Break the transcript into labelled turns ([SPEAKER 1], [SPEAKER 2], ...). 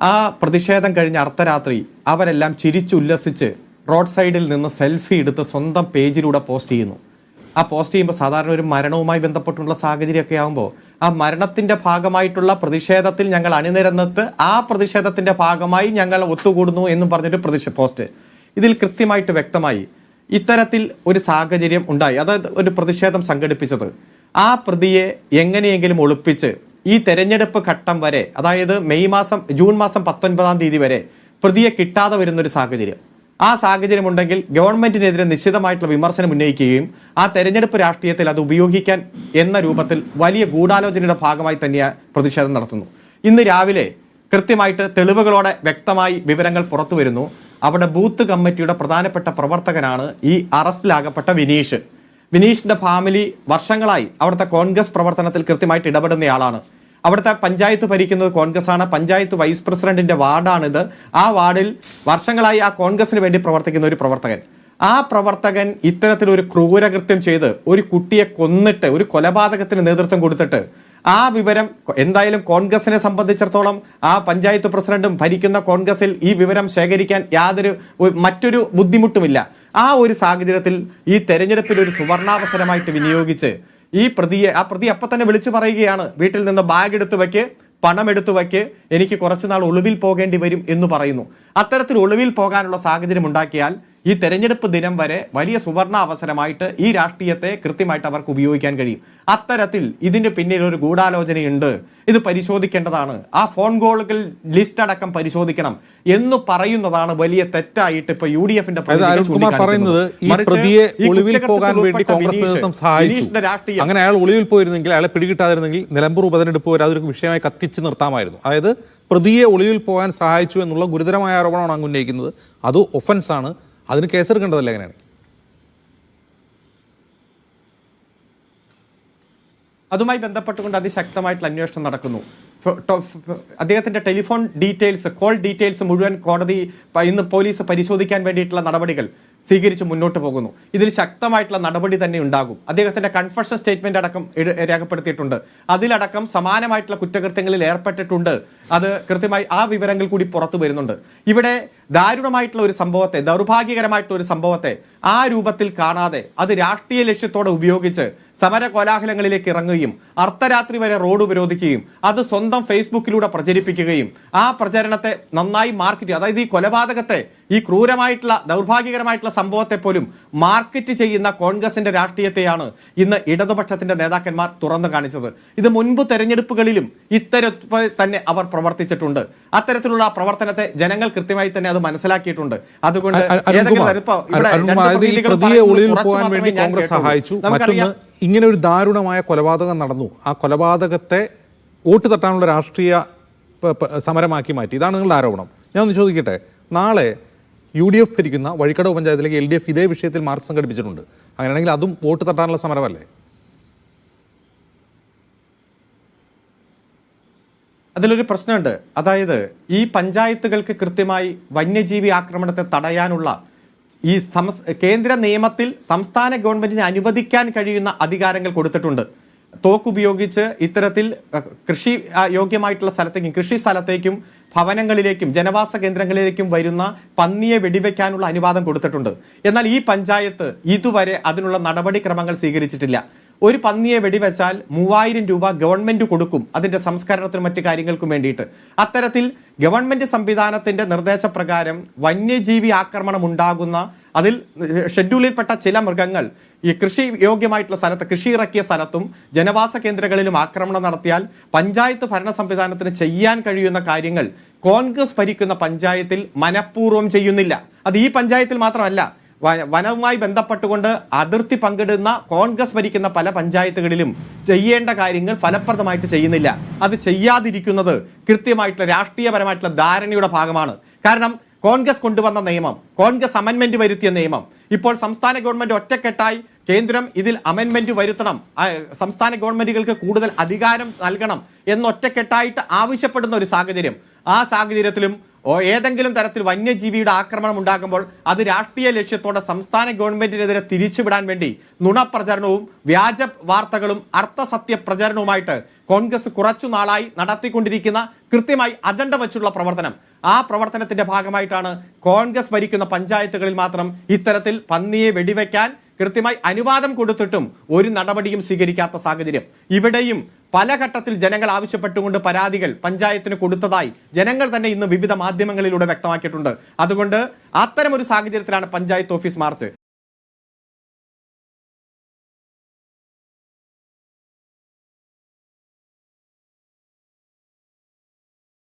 [SPEAKER 1] ആ പ്രതിഷേധം കഴിഞ്ഞ അർദ്ധരാത്രി അവരെല്ലാം ചിരിച്ചുല്ലസിച്ച് റോഡ് സൈഡിൽ നിന്ന് സെൽഫി എടുത്ത് സ്വന്തം പേജിലൂടെ പോസ്റ്റ് ചെയ്യുന്നു. ആ പോസ്റ്റ് ചെയ്യുമ്പോൾ സാധാരണ ഒരു മരണവുമായി ബന്ധപ്പെട്ടുള്ള സാഹചര്യമൊക്കെ ആകുമ്പോൾ ആ മരണത്തിന്റെ ഭാഗമായിട്ടുള്ള പ്രതിഷേധത്തിൽ ഞങ്ങൾ അണിനിരന്നിട്ട് ആ പ്രതിഷേധത്തിന്റെ ഭാഗമായി ഞങ്ങൾ ഒത്തുകൂടുന്നു എന്നും പറഞ്ഞിട്ട് പ്രതിഷേ പോസ്റ്റ്. ഇതിൽ കൃത്യമായിട്ട് വ്യക്തമായി ഇത്തരത്തിൽ ഒരു സാഹചര്യം ഉണ്ടായി. അതായത് ഒരു പ്രതിഷേധം സംഘടിപ്പിച്ചത്. ആ പ്രതിയെ എങ്ങനെയെങ്കിലും ഒളിപ്പിച്ച് ഈ തെരഞ്ഞെടുപ്പ് ഘട്ടം വരെ അതായത് മെയ് മാസം ജൂൺ മാസം പത്തൊൻപതാം തീയതി വരെ പ്രതിയെ കിട്ടാതെ വരുന്നൊരു സാഹചര്യം. ആ സാഹചര്യം ഉണ്ടെങ്കിൽ ഗവൺമെന്റിനെതിരെ നിശ്ചിതമായിട്ടുള്ള വിമർശനം ഉന്നയിക്കുകയും ആ തെരഞ്ഞെടുപ്പ് രാഷ്ട്രീയത്തിൽ അത് ഉപയോഗിക്കാൻ എന്ന രൂപത്തിൽ വലിയ ഗൂഢാലോചനയുടെ ഭാഗമായി തന്നെയാണ് പ്രതിഷേധം നടത്തുന്നു. ഇന്ന് രാവിലെ കൃത്യമായിട്ട് തെളിവുകളോടെ വ്യക്തമായി വിവരങ്ങൾ പുറത്തു വരുന്നു അവിടെ ബൂത്ത് കമ്മിറ്റിയുടെ പ്രധാനപ്പെട്ട പ്രവർത്തകനാണ് ഈ അറസ്റ്റിലാകപ്പെട്ട വിനീഷ്. വിനീഷിന്റെ ഫാമിലി വർഷങ്ങളായി അവിടുത്തെ കോൺഗ്രസ് പ്രവർത്തനത്തിൽ കൃത്യമായിട്ട് ഇടപെടുന്നയാളാണ്. അവിടുത്തെ പഞ്ചായത്ത് ഭരിക്കുന്നത് കോൺഗ്രസ് ആണ് പഞ്ചായത്ത് വൈസ് പ്രസിഡന്റിന്റെ വാർഡാണിത്. ആ വാർഡിൽ വർഷങ്ങളായി ആ കോൺഗ്രസിന് വേണ്ടി പ്രവർത്തിക്കുന്ന ഒരു പ്രവർത്തകൻ. ആ പ്രവർത്തകൻ ഇത്തരത്തിലൊരു ക്രൂരകൃത്യം ചെയ്ത് ഒരു കുട്ടിയെ കൊന്നിട്ട് ഒരു കൊലപാതകത്തിന് നേതൃത്വം കൊടുത്തിട്ട് ആ വിവരം എന്തായാലും കോൺഗ്രസിനെ സംബന്ധിച്ചിടത്തോളം ആ പഞ്ചായത്ത് പ്രസിഡന്റും ഭരിക്കുന്ന കോൺഗ്രസിൽ ഈ വിവരം ശേഖരിക്കാൻ യാതൊരു മറ്റൊരു ബുദ്ധിമുട്ടുമില്ല. ആ ഒരു സാഹചര്യത്തിൽ ഈ തെരഞ്ഞെടുപ്പിൽ ഒരു സുവർണാവസരമായിട്ട് വിനിയോഗിച്ച് ഈ പ്രതിയെ ആ പ്രതി അപ്പൊ തന്നെ വിളിച്ചു പറയുകയാണ് വീട്ടിൽ നിന്ന് ബാഗ് എടുത്തു വയ്ക്ക് പണം എടുത്തു വയ്ക്ക് എനിക്ക് കുറച്ചുനാൾ ഒളിവിൽ പോകേണ്ടി വരും എന്ന് പറയുന്നു. അത്തരത്തിൽ ഒളിവിൽ പോകാനുള്ള സാഹചര്യം ഉണ്ടാക്കിയാൽ ഈ തെരഞ്ഞെടുപ്പ് ദിനം വരെ വലിയ സുവർണ അവസരമായിട്ട് ഈ രാഷ്ട്രീയത്തെ കൃത്യമായിട്ട് അവർക്ക് ഉപയോഗിക്കാൻ കഴിയും. അത്തരത്തിൽ ഇതിന്റെ പിന്നിൽ ഒരു ഗൂഢാലോചനയുണ്ട്. ഇത് പരിശോധിക്കേണ്ടതാണ്. ആ ഫോൺ കോളുകൾ ലിസ്റ്റ് അടക്കം പരിശോധിക്കണം എന്ന് പറയുന്നതാണ് വലിയ തെറ്റായിട്ട് ഇപ്പൊ യു ഡി എഫിന്റെ
[SPEAKER 2] പറയുന്നത് അങ്ങനെ അയാൾ ഒളിവിൽ പോയിരുന്നെങ്കിൽ അയാളെ പിടികിട്ടാതിരുന്നെങ്കിൽ നിലമ്പൂർ ഉപതെരഞ്ഞെടുപ്പ് വരെ അതൊരു വിഷയമായി കത്തിച്ച് നിർത്താമായിരുന്നു. അതായത് പ്രതിയെ ഒളിവിൽ പോകാൻ സഹായിച്ചു എന്നുള്ള ഗുരുതരമായ ആരോപണമാണ് അങ്ങ് ഉന്നയിക്കുന്നത്. അത് ഒഫൻസ് ആണ് അതിന് കേസെടുക്കേണ്ടതല്ലേ എങ്ങനെയാണ്
[SPEAKER 1] അതുമായി ബന്ധപ്പെട്ടുകൊണ്ട് അതിശക്തമായിട്ടുള്ള അന്വേഷണം നടക്കുന്നു. അദ്ദേഹത്തിന്റെ ടെലിഫോൺ ഡീറ്റെയിൽസ് കോൾ ഡീറ്റെയിൽസ് മുഴുവൻ കോടതി ഇന്ന് പോലീസ് പരിശോധിക്കാൻ വേണ്ടിയിട്ടുള്ള നടപടികൾ സ്വീകരിച്ച് മുന്നോട്ട് പോകുന്നു. ഇതിൽ ശക്തമായിട്ടുള്ള നടപടി തന്നെ ഉണ്ടാകും. അദ്ദേഹത്തിന്റെ കൺഫഷൻ സ്റ്റേറ്റ്മെന്റ് അടക്കം രേഖപ്പെടുത്തിയിട്ടുണ്ട്. അതിലടക്കം സമാനമായിട്ടുള്ള കുറ്റകൃത്യങ്ങളിൽ ഏർപ്പെട്ടിട്ടുണ്ട്. അത് കൃത്യമായി ആ വിവരങ്ങൾ കൂടി പുറത്തു വരുന്നുണ്ട്. ഇവിടെ ദാരുണമായിട്ടുള്ള ഒരു സംഭവത്തെ ദൗർഭാഗ്യകരമായിട്ടുള്ള ഒരു സംഭവത്തെ ആ രൂപത്തിൽ കാണാതെ അത് രാഷ്ട്രീയ ലക്ഷ്യത്തോടെ ഉപയോഗിച്ച് സമര കോലാഹലങ്ങളിലേക്ക് ഇറങ്ങുകയും അർദ്ധരാത്രി വരെ റോഡ് ഉപരോധിക്കുകയും അത് സ്വന്തം ഫേസ്ബുക്കിലൂടെ പ്രചരിപ്പിക്കുകയും ആ പ്രചരണത്തെ നന്നായി മാർക്കറ്റ് അതായത് ഈ കൊലപാതകത്തെ ഈ ക്രൂരമായിട്ടുള്ള ദൗർഭാഗ്യകരമായിട്ടുള്ള സംഭവത്തെ പോലും മാർക്കറ്റ് ചെയ്യുന്ന കോൺഗ്രസിന്റെ രാഷ്ട്രീയത്തെയാണ് ഇന്ന് ഇടതുപക്ഷത്തിന്റെ നേതാക്കന്മാർ തുറന്നു കാണിച്ചത്. ഇത് മുൻപ് തെരഞ്ഞെടുപ്പുകളിലും ഇത്തരത്തിൽ തന്നെ അവർ പ്രവർത്തിച്ചിട്ടുണ്ട്. അത്തരത്തിലുള്ള പ്രവർത്തനത്തെ ജനങ്ങൾ കൃത്യമായി തന്നെ അത് മനസ്സിലാക്കിയിട്ടുണ്ട്. അതുകൊണ്ട്
[SPEAKER 2] പ്രതിയെ
[SPEAKER 1] ഒളിയിൽ
[SPEAKER 2] പോകാൻ വേണ്ടി കോൺഗ്രസ് സഹായിച്ചു. മറ്റൊന്ന് ഇങ്ങനെ ഒരു ദാരുണമായ കൊലപാതകം നടന്നു. ആ കൊലപാതകത്തെ വോട്ട് തട്ടാനുള്ള രാഷ്ട്രീയ സമരമാക്കി മാറ്റി. ഇതാണ് നിങ്ങളുടെ ആരോപണം. ഞാൻ ഒന്ന് ചോദിക്കട്ടെ? നാളെ യു ഡി എഫ് ഭരിക്കുന്ന വഴിക്കടവ് പഞ്ചായത്തിലേക്ക് എൽ ഡി എഫ് ഇതേ വിഷയത്തിൽ മാർച്ച് സംഘടിപ്പിച്ചിട്ടുണ്ട്. അങ്ങനെയാണെങ്കിൽ അതും വോട്ട് തട്ടാനുള്ള സമരമല്ലേ?
[SPEAKER 1] അതിലൊരു പ്രശ്നമുണ്ട്. അതായത് ഈ പഞ്ചായത്തുകൾക്ക് കൃത്യമായി വന്യജീവി ആക്രമണത്തെ തടയാനുള്ള ഈ കേന്ദ്ര നിയമത്തിൽ സംസ്ഥാന ഗവൺമെന്റിന് അനുവദിക്കാൻ കഴിയുന്ന അധികാരങ്ങൾ കൊടുത്തിട്ടുണ്ട്. തോക്കുപയോഗിച്ച് ഇത്തരത്തിൽ കൃഷി യോഗ്യമായിട്ടുള്ള സ്ഥലത്തേക്കും കൃഷി സ്ഥലത്തേക്കും ഭവനങ്ങളിലേക്കും ജനവാസ കേന്ദ്രങ്ങളിലേക്കും വരുന്ന പന്നിയെ വെടിവെക്കാനുള്ള അനുവാദം കൊടുത്തിട്ടുണ്ട്. എന്നാൽ ഈ പഞ്ചായത്ത് ഇതുവരെ അതിനുള്ള നടപടിക്രമങ്ങൾ സ്വീകരിച്ചിട്ടില്ല. ഒരു പന്നിയെ വെടിവെച്ചാൽ മൂവായിരം രൂപ ഗവൺമെന്റ് കൊടുക്കും അതിന്റെ സംസ്കരണത്തിനും മറ്റു കാര്യങ്ങൾക്കും വേണ്ടിയിട്ട്. അത്തരത്തിൽ ഗവൺമെന്റ് സംവിധാനത്തിന്റെ നിർദ്ദേശപ്രകാരം വന്യജീവി ആക്രമണം ഉണ്ടാകുന്ന അതിൽ ഷെഡ്യൂളിൽപ്പെട്ട ചില മൃഗങ്ങൾ ഈ കൃഷി യോഗ്യമായിട്ടുള്ള സ്ഥലത്ത് കൃഷി ഇറക്കിയ സ്ഥലത്തും ജനവാസ കേന്ദ്രങ്ങളിലും ആക്രമണം നടത്തിയാൽ പഞ്ചായത്ത് ഭരണ സംവിധാനത്തിന് ചെയ്യാൻ കഴിയുന്ന കാര്യങ്ങൾ കോൺഗ്രസ് ഭരിക്കുന്ന പഞ്ചായത്തിൽ മനഃപൂർവം ചെയ്യുന്നില്ല. അത് ഈ പഞ്ചായത്തിൽ മാത്രമല്ല വനവുമായി ബന്ധപ്പെട്ടുകൊണ്ട് അതിർത്തി പങ്കിടുന്ന കോൺഗ്രസ് ഭരിക്കുന്ന പല പഞ്ചായത്തുകളിലും ചെയ്യേണ്ട കാര്യങ്ങൾ ഫലപ്രദമായിട്ട് ചെയ്യുന്നില്ല. അത് ചെയ്യാതിരിക്കുന്നത് കൃത്യമായിട്ടുള്ള രാഷ്ട്രീയപരമായിട്ടുള്ള ധാരണയുടെ ഭാഗമാണ്. കാരണം കോൺഗ്രസ് കൊണ്ടുവന്ന നിയമം കോൺഗ്രസ് അമെൻമെന്റ് വരുത്തിയ നിയമം ഇപ്പോൾ സംസ്ഥാന ഗവൺമെന്റ് ഒറ്റക്കെട്ടായി കേന്ദ്രം ഇതിൽ അമെൻമെന്റ് വരുത്തണം. സംസ്ഥാന ഗവൺമെന്റുകൾക്ക് കൂടുതൽ അധികാരം നൽകണം എന്നൊറ്റക്കെട്ടായിട്ട് ആവശ്യപ്പെടുന്ന ഒരു സാഹചര്യം. ആ സാഹചര്യത്തിലും ഏതെങ്കിലും തരത്തിൽ വന്യജീവിയുടെ ആക്രമണം ഉണ്ടാകുമ്പോൾ അത് രാഷ്ട്രീയ ലക്ഷ്യത്തോടെ സംസ്ഥാന ഗവൺമെന്റിനെതിരെ തിരിച്ചുവിടാൻ വേണ്ടി നുണപ്രചരണവും വ്യാജ വാർത്തകളും അർത്ഥസത്യ പ്രചരണവുമായിട്ട് കോൺഗ്രസ് കുറച്ചു നാളായി നടത്തിക്കൊണ്ടിരിക്കുന്ന കൃത്യമായി അജണ്ട വെച്ചുള്ള പ്രവർത്തനം. ആ പ്രവർത്തനത്തിന്റെ ഭാഗമായിട്ടാണ് കോൺഗ്രസ് ഭരിക്കുന്ന പഞ്ചായത്തുകളിൽ മാത്രം ഇത്തരത്തിൽ പന്നിയെ വെടിവെക്കാൻ കൃത്യമായി അനുവാദം കൊടുത്തിട്ടും ഒരു നടപടിയും സ്വീകരിക്കാത്ത സാഹചര്യം. ഇവിടെയും പല ഘട്ടത്തിൽ ജനങ്ങൾ ആവശ്യപ്പെട്ടുകൊണ്ട് പരാതികൾ പഞ്ചായത്തിന് കൊടുത്തതായി ജനങ്ങൾ തന്നെ ഇന്ന് വിവിധ മാധ്യമങ്ങളിലൂടെ വ്യക്തമാക്കിയിട്ടുണ്ട്. അതുകൊണ്ട് അത്തരം ഒരു സാഹചര്യത്തിലാണ് പഞ്ചായത്ത് ഓഫീസ് മാർച്ച്.